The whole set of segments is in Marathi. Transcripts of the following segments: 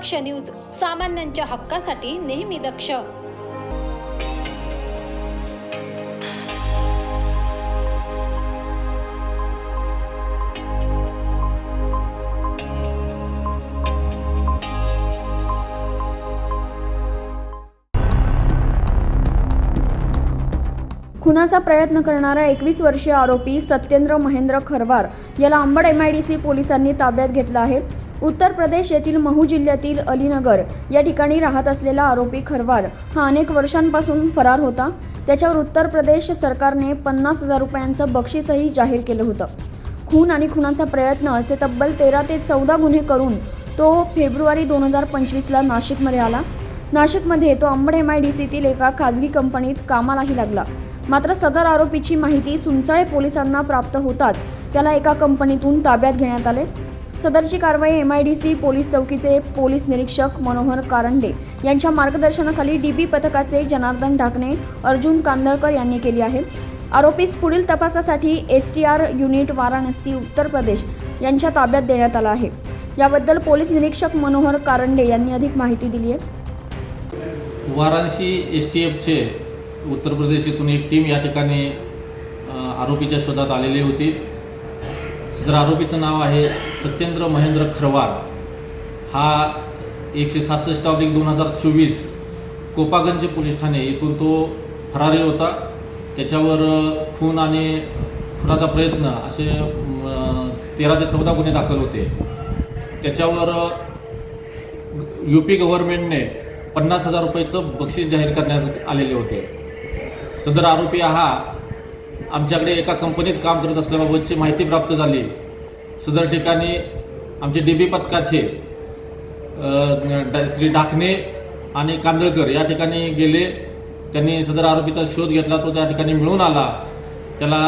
दक्ष न्यूज सामान्यांच्या हक्कासाठी नेहमी दक्ष. खुनाचा प्रयत्न करणारा एकवीस वर्षीय आरोपी सत्येंद्र महेंद्र खरवार याला अंबड एमआयडीसी पोलिसांनी ताब्यात घेतला आहे. उत्तर प्रदेश येथील महू जिल्ह्यातील अलीनगर या ठिकाणी राहत असलेला आरोपी खरवार हा अनेक वर्षांपासून फरार होता. त्याच्यावर उत्तर प्रदेश सरकारने पन्नास हजार रुपयांचं बक्षीसही जाहीर केलं होतं. खून आणि खुनाचा प्रयत्न असे तब्बल तेरा ते चौदा गुन्हे करून तो फेब्रुवारी दोन हजार पंचवीसला नाशिकमध्ये आला. नाशिकमध्ये तो अंबड एम आय डी सीतील एका खाजगी कंपनीत कामालाही लागला. मात्र सदर आरोपीची माहिती चुंचाळे पोलिसांना प्राप्त होताच त्याला एका कंपनीतून ताब्यात घेण्यात आले. सदरची कारवाई M I D C police चौकीचे police निरीक्षक मनोहर कारंडे यांच्या मार्गदर्शनाखाली डीबी पथकाचे जनार्दन ढाकणे अर्जुन कांदळकर यांनी केली आहे. आरोपीस पुढील तपासासाठी S T R unit Varanasi Uttar Pradesh यांच्या ताब्यात देण्यात आला आहे. याबद्दल पोलीस निरीक्षक मनोहर कारंडे यांनी अधिक माहिती दिली आहे. वाराणसी एस टी एफचे उत्तर प्रदेश येथून एक टीम या ठिकाणी आरोपीच्या शोधात आलेली होती. सदर आरोपीचं नाव आहे सत्येंद्र महेंद्र खरवार हा एकशे सहासष्ट ऑब्लिक दोन हजार चोवीस कोपागंज पोलीस ठाणे येथून तो फरारी होता. त्याच्यावर खून आणि खुनाचा प्रयत्न असे तेरा ते चौदा गुन्हे दाखल होते. त्याच्यावर यू पी गव्हर्नमेंटने पन्नास हजार रुपयाचं बक्षीस जाहीर करण्यात आलेले होते. सदर आरोपी हा आमच्याकडे एका कंपनीत काम करत असल्याबाबतची माहिती प्राप्त झाली. सदर ठिकाणी आमचे डी बी पथकाचे श्री डाकणे आणि कांदळकर या ठिकाणी गेले. त्यांनी सदर आरोपीचा शोध घेतला तो त्या ठिकाणी मिळून आला. त्याला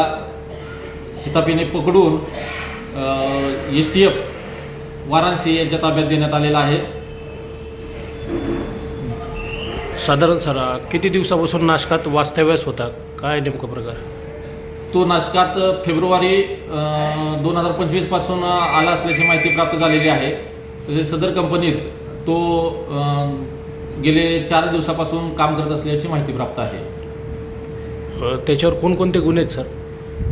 शितापीने पकडून एस टी एफ वाराणसी यांच्या ताब्यात देण्यात आलेला आहे. साधारण सर किती दिवसापासून नाशकात वास्तव्यास होता? काय नेमकं प्रकार? तो नाशकात फेब्रुवारी दोन हजार पंचवीसपासून आला असल्याची माहिती प्राप्त झालेली आहे. तसेच सदर कंपनीत तो गेले चार दिवसापासून काम करत असल्याची माहिती प्राप्त आहे. त्याच्यावर कोणकोणते गुन्हे आहेत सर?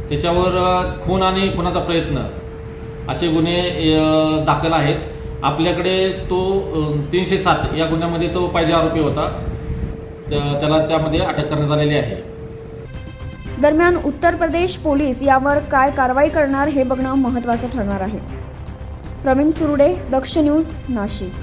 त्याच्यावर खून आणि खुनाचा प्रयत्न असे गुन्हे अ, दाखल आहेत. आपल्याकडे तो तीनशे सात या गुन्ह्यामध्ये तो पाहिजे आरोपी होता. त्या- त्याला त्यामध्ये अटक करण्यात आलेली आहे. दरम्यान उत्तर प्रदेश पोलीस यावर काय कारवाई करणार हे बघणं महत्त्वाचं ठरणार आहे. प्रवीण सुरुडे दक्ष न्यूज नाशिक.